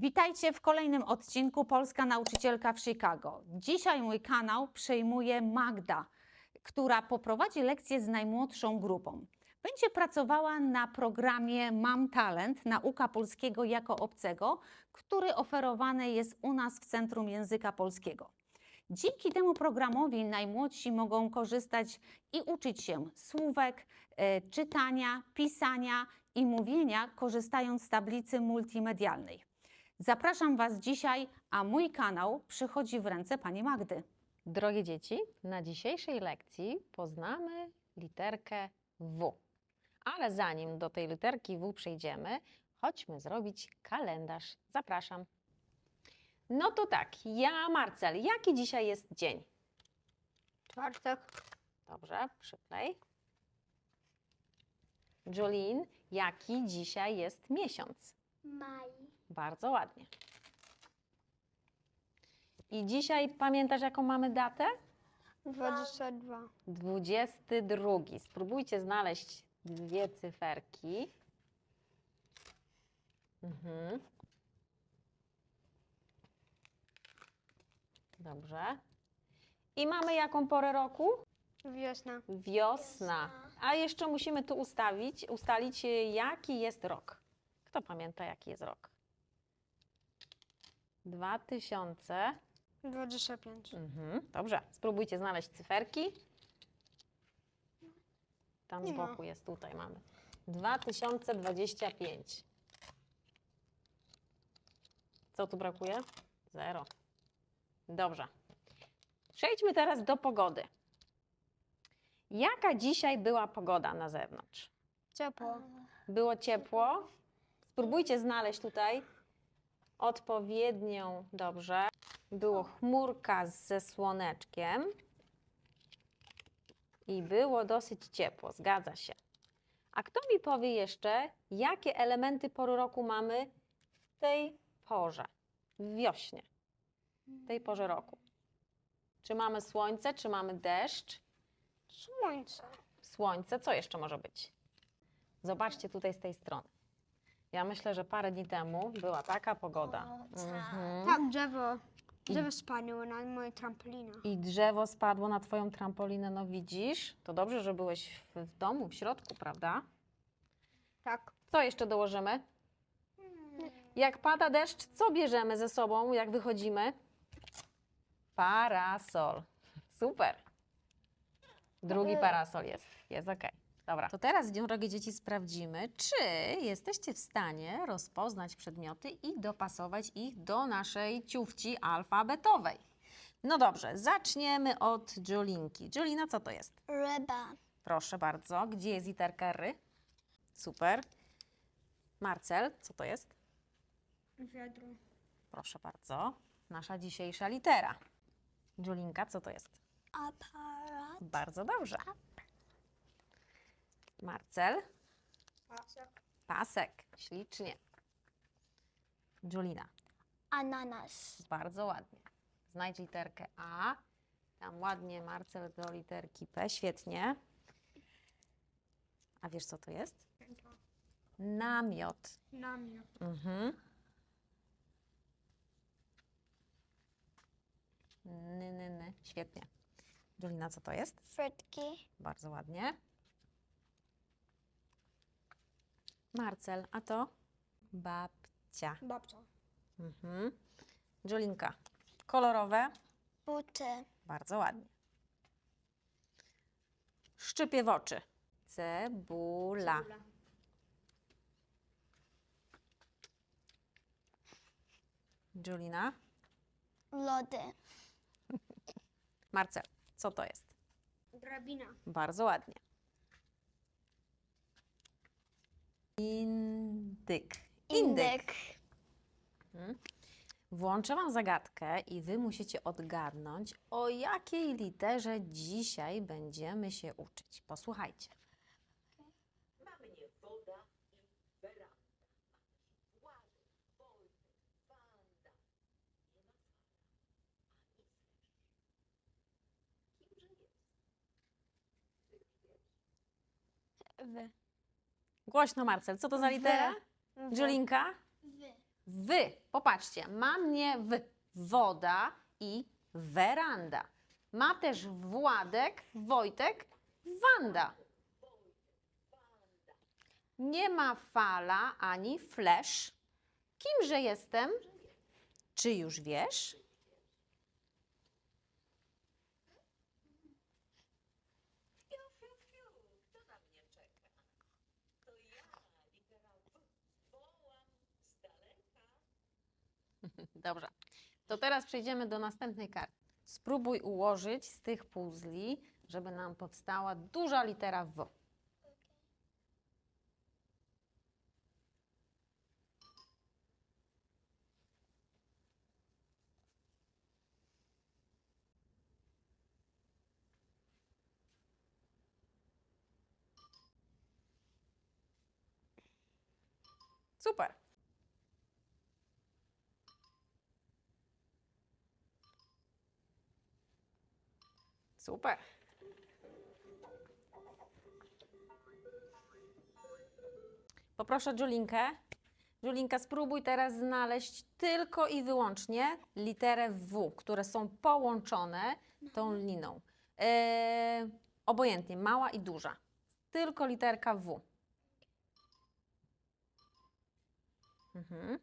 Witajcie w kolejnym odcinku Polska Nauczycielka w Chicago. Dzisiaj mój kanał przejmuje Magda, która poprowadzi lekcje z najmłodszą grupą. Będzie pracowała na programie Mam Talent Nauka Polskiego jako Obcego, który oferowany jest u nas w Centrum Języka Polskiego. Dzięki temu programowi najmłodsi mogą korzystać i uczyć się słówek, e, czytania, pisania i mówienia, korzystając z tablicy multimedialnej. Zapraszam Was dzisiaj, a mój kanał przychodzi w ręce pani Magdy. Drogie dzieci, na dzisiejszej lekcji poznamy literkę W. Ale zanim do tej literki W przejdziemy, chodźmy zrobić kalendarz. Zapraszam. No to tak, ja, Marcel, jaki dzisiaj jest dzień? Czwartek. Dobrze, przyklej. Jolene, jaki dzisiaj jest miesiąc? Maj. Bardzo ładnie. I dzisiaj pamiętasz, jaką mamy datę? 22. 22. Spróbujcie znaleźć dwie cyferki. Mhm. Dobrze. I mamy jaką porę roku? Wiosna. Wiosna. A jeszcze musimy tu ustawić, ustalić, jaki jest rok. Kto pamięta, jaki jest rok? 2000. 25. Mhm, dobrze. Spróbujcie znaleźć cyferki. Tam z Nie ma. boku jest, tutaj mamy. 2025. Co tu brakuje? Zero. Dobrze. Przejdźmy teraz do pogody. Jaka dzisiaj była pogoda na zewnątrz? Ciepło. Było ciepło. Spróbujcie znaleźć tutaj odpowiednią, dobrze. Było chmurka ze słoneczkiem i było dosyć ciepło, zgadza się. A kto mi powie jeszcze, jakie elementy pory roku mamy w tej porze, w wiośnie, w tej porze roku? Czy mamy słońce, czy mamy deszcz? Słońce. Słońce, co jeszcze może być? Zobaczcie tutaj z tej strony. Ja myślę, że parę dni temu była taka pogoda. Mhm. Tak, drzewo. Drzewo spadło na moją trampolinę. I drzewo spadło na Twoją trampolinę, no widzisz? To dobrze, że byłeś w, w domu, w środku, prawda? Tak. Co jeszcze dołożymy? Jak pada deszcz, co bierzemy ze sobą, jak wychodzimy? Parasol. Super. Drugi parasol jest. Jest ok. Dobra. To teraz, drogie dzieci, sprawdzimy, czy jesteście w stanie rozpoznać przedmioty i dopasować ich do naszej ciufci alfabetowej. No dobrze, zaczniemy od Jolinki. Jolina, co to jest? Ryba. Proszę bardzo. Gdzie jest literka R? Super. Marcel, co to jest? Wiadro. Proszę bardzo. Nasza dzisiejsza litera. Julinka, co to jest? Aparat. Bardzo dobrze. Marcel, Pasek. pasek. Ślicznie. Julina, Ananas. bardzo ładnie. Znajdź literkę A. Tam ładnie Marcel do literki P. Świetnie. A wiesz, co to jest? Namiot. Namiot. Mhm. Ny, ny, ny. Świetnie. Julina, co to jest? Frytki. Bardzo ładnie. Marcel, a to? Babcia. Babcia. Mhm. Jolinka, kolorowe. Buty. Bardzo ładnie. Szczypie w oczy. Cebula. Julina. Lody. Marcel, co to jest? Drabina. Bardzo ładnie. Indyk. Indyk. Mhm. Włączę Wam zagadkę i Wy musicie odgadnąć, o jakiej literze dzisiaj będziemy się uczyć. Posłuchajcie. Na mnie woda i weranda. Wojny, wanda. Nie ma ani. Kimże jest? Ty już wiesz? Wy. Głośno, Marcel. Co to za litera? Jolinka? Wy. Wy, popatrzcie, ma mnie w woda i weranda. Ma też Władek, Wojtek, Wanda. Nie ma fala ani flash. Kimże jestem? Czy już wiesz? Dobrze. To teraz przejdziemy do następnej karty. Spróbuj ułożyć z tych puzli, żeby nam powstała duża litera W. Super. Super. Poproszę Julinkę. Julinka, spróbuj teraz znaleźć tylko i wyłącznie literę W, które są połączone tą liną. E, obojętnie, mała i duża. Tylko literka W. Mhm.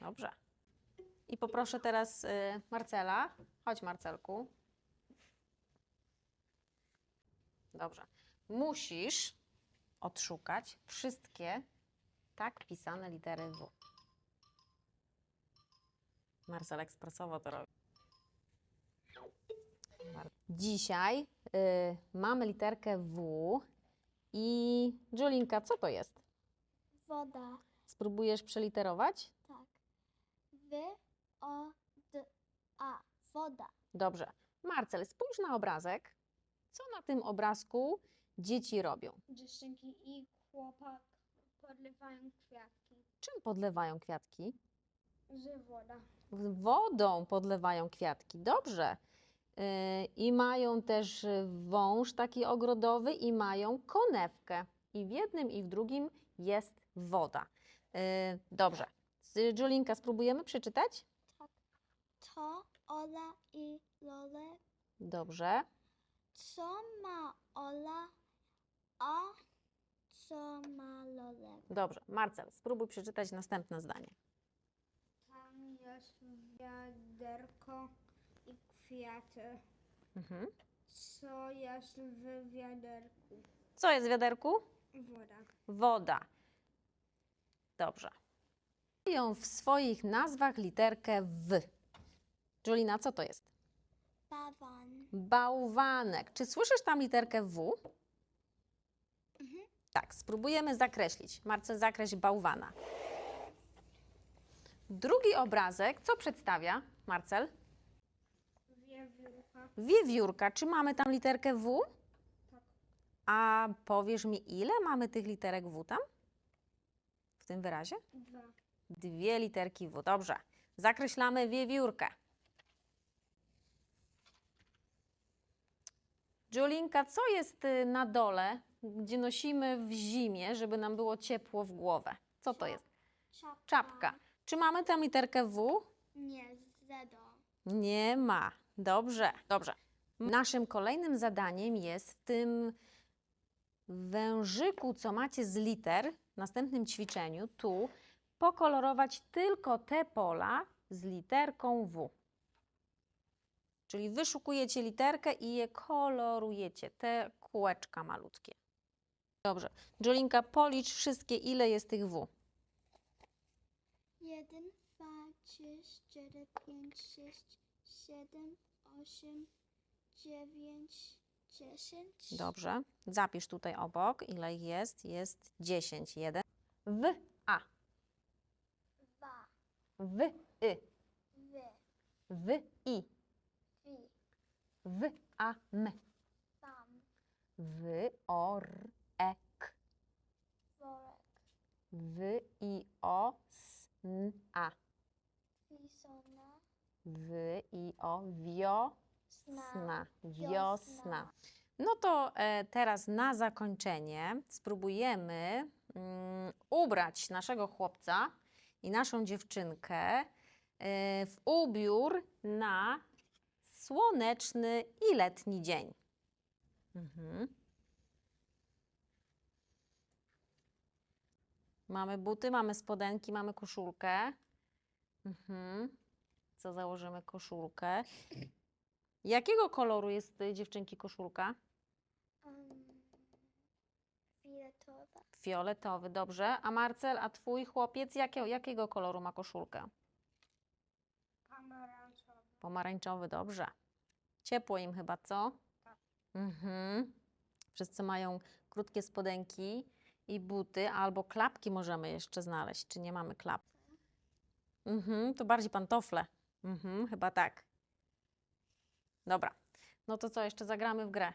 Dobrze. I poproszę teraz y, Marcela. Chodź, Marcelku. Dobrze. Musisz odszukać wszystkie tak pisane litery W. Marcel ekspresowo to robi. Dzisiaj y, mamy literkę W i Julinka, co to jest? Woda. Spróbujesz przeliterować? Tak. W, O, D, A. Woda. Dobrze. Marcel, spójrz na obrazek. Co na tym obrazku dzieci robią? Dziewczynki i chłopak podlewają kwiatki. Czym podlewają kwiatki? Że woda. Wodą podlewają kwiatki. Dobrze. Yy, I mają też y, wąż taki ogrodowy i mają konewkę. I w jednym i w drugim jest woda. Yy, Dobrze. Z- Julinka, spróbujemy przeczytać? To, Ola i Lole. Dobrze. Co ma Ola, a co ma Lole? Dobrze. Marcel, spróbuj przeczytać następne zdanie. Tam jest wiaderko i kwiaty. Mhm. Co jest w wiaderku? Co jest w wiaderku? Woda. Woda. Dobrze. Mają w swoich nazwach literkę W. Julina, co to jest? Bawan. Bałwanek. Czy słyszysz tam literkę W? Mhm. Tak, spróbujemy zakreślić. Marcel, zakreśl bałwana. Drugi obrazek, co przedstawia, Marcel? Wiewiórka. Wiewiórka. Czy mamy tam literkę W? Tak. A powiesz mi, ile mamy tych literek W tam? W tym wyrazie? Dwa. Dwie literki W. Dobrze. Zakreślamy wiewiórkę. Julinka, co jest y, na dole, gdzie nosimy w zimie, żeby nam było ciepło w głowę? Co to jest? Czapka. Czapka. Czy mamy tam literkę W? Nie, zedo. Nie ma. Dobrze, dobrze. Naszym kolejnym zadaniem jest w tym wężyku, co macie z liter, w następnym ćwiczeniu, tu, pokolorować tylko te pola z literką W. Czyli wyszukujecie literkę i je kolorujecie, te kółeczka malutkie. Dobrze. Jolinka, policz wszystkie, ile jest tych W. Jeden, dwa, trzy, cztery, pięć, sześć, siedem, osiem, dziewięć, dziesięć. Dobrze. Zapisz tutaj obok, ile ich jest. Jest 10. Jeden. W, A. Dwa, W, Y. wy, W, I. W, A, M. tam, W, O, R, E, K. worek, W, I, O, S, N, A. wisona, W, I, O, wio, sna. sna. Wiosna. Wiosna. No to e, teraz na zakończenie spróbujemy mm, ubrać naszego chłopca i naszą dziewczynkę e, w ubiór na słoneczny i letni dzień. Mhm. Mamy buty, mamy spodenki, mamy koszulkę. Mhm. Co założymy koszulkę? Jakiego koloru jest y, dziewczynki koszulka? Um, fioletowa. Fioletowy, dobrze. A Marcel, a twój chłopiec jakiego, jakiego koloru ma koszulkę? Pomarańczowy. Dobrze. Ciepło im chyba, co? Mhm. Wszyscy mają krótkie spodenki i buty, albo klapki możemy jeszcze znaleźć. Czy nie mamy klap? Mhm, to bardziej pantofle. Mhm, chyba tak. Dobra. No to co, jeszcze zagramy w grę.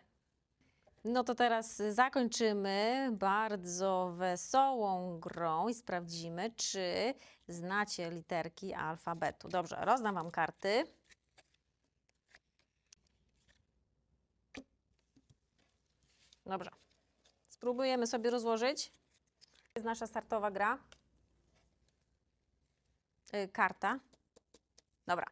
No to teraz zakończymy bardzo wesołą grą i sprawdzimy, czy znacie literki alfabetu. Dobrze, rozdam Wam karty. Dobrze. Spróbujemy sobie rozłożyć. To jest nasza startowa gra. Y, karta. Dobra.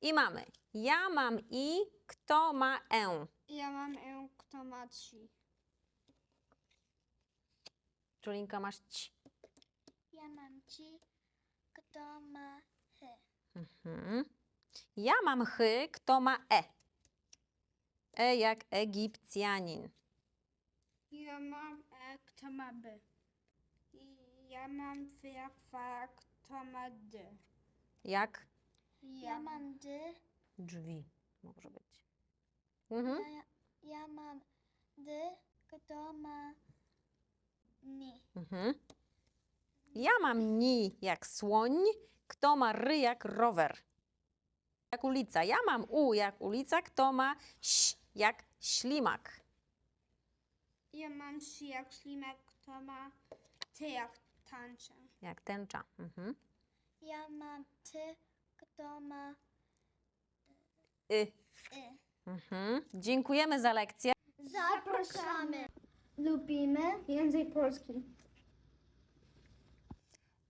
I mamy. Ja mam i, kto ma e. Ja mam ją, kto ma trzy. Czulinka masz ci. Ja mam ci, kto ma hy. Mhm. Ja mam chy, kto ma e. E jak Egipcjanin. Ja mam e, kto ma b. I ja mam f jak fa, kto ma d. Jak Ja mam dy, drzwi. Może być. Mhm. ja, ja mam dy, kto ma ni. Mhm. Ja mam ni jak słoń, kto ma ry jak rower. Jak ulica. Ja mam u jak ulica, kto ma ś jak ślimak. Ja mam sz jak ślimek, kto ma ty jak tańczę. Jak tęcza. Mhm. Ja mam ty, kto ma Y. y. Mhm. Dziękujemy za lekcję. Zapraszamy. Lubimy Język polski.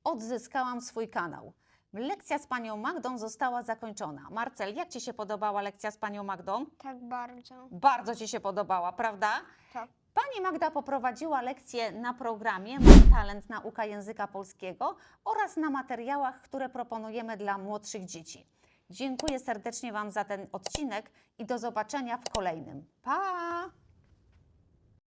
Odzyskałam swój kanał. Lekcja z panią Magdą została zakończona. Marcel, jak ci się podobała lekcja z panią Magdą? Tak bardzo. Bardzo ci się podobała, prawda? Tak. Pani Magda poprowadziła lekcje na programie Mam Talent Nauka Języka Polskiego oraz na materiałach, które proponujemy dla młodszych dzieci. Dziękuję serdecznie Wam za ten odcinek i do zobaczenia w kolejnym. Pa!